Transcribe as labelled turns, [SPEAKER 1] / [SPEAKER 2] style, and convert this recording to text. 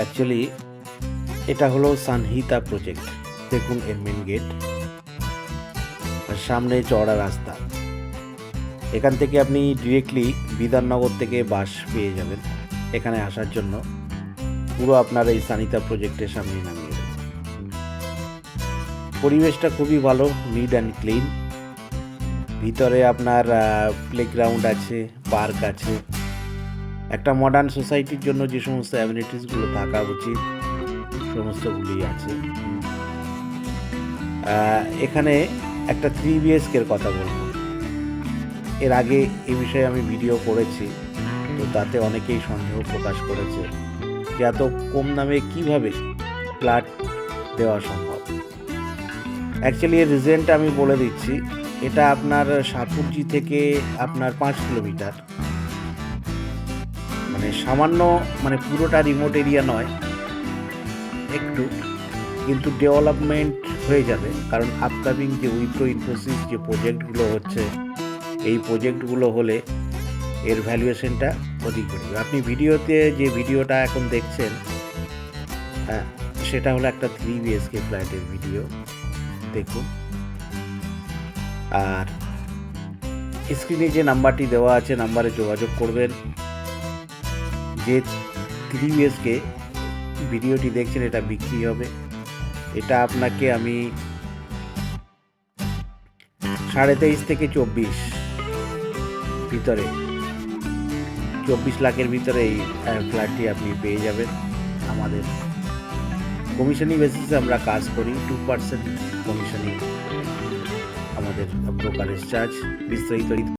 [SPEAKER 1] Actually এটা হলো সানহিতা project দেখুন এর মেন গেট আর সামনে চওড়া রাস্তা। এখান থেকে আপনি ডিরেক্টলি বিধাননগর থেকে বাস পেয়ে যাবেন এখানে আসার জন্য। পুরো আপনার এই সানিতা প্রজেক্টের সামনে নামিয়ে দেবে পরিবেশটা খুবই ভালো নিট অ্যান্ড ক্লিন ভিতরে আপনার প্লেগ্রাউন্ড আছে পার্ক আছে। একটা মডার্ন সোসাইটির জন্য যে সমস্ত অ্যামিনিটিসগুলো থাকা উচিত সমস্তগুলি আছে। এখানে একটা থ্রি বিএসকের কথা বলব। এর আগে এ বিষয়ে আমি ভিডিও করেছি, তো তাতে অনেকেই সন্দেহ প্রকাশ করেছে যে এত কম দামে কীভাবে ফ্ল্যাট দেওয়া সম্ভব। অ্যাকচুয়ালি এর রিজনটা আমি বলে দিচ্ছি, এটা আপনার সাপুরজি থেকে আপনার পাঁচ কিলোমিটার। মানে সামান্য মানে পুরোটা রিমোট এরিয়া নয়, একটু, কিন্তু ডেভেলপমেন্ট হয়ে যাবে, কারণ আপকামিং যে উইপ্রো ইনফোসিস যে প্রজেক্টগুলো হচ্ছে, এই প্রজেক্টগুলো হলে এর ভ্যালুয়েশনটা অধিক বেড়ে আপনি ভিডিওতে যে ভিডিওটা এখন দেখছেন হ্যাঁ সেটা হলো একটা থ্রি বিএসকে ফ্ল্যাটের ভিডিও দেখুন। আর স্ক্রিনে যে নাম্বারটি দেওয়া আছে নাম্বারে যোগাযোগ করবেন। যে থ্রি বিএসকে ভিডিওটি দেখছেন, এটা বিক্রি হবে। এটা আপনাকে আমি সাড়ে তেইশ থেকে চব্বিশ ভিতরে, চব্বিশ লাখের ভিতরে এই ফ্ল্যাটটি আপনি পেয়ে যাবেন। আমাদের কমিশনি বেসিসে আমরা কাজ করি টু পার্সেন্ট কমিশনি আমাদের ব্রোকারেজ চার্জ বিস্তারিত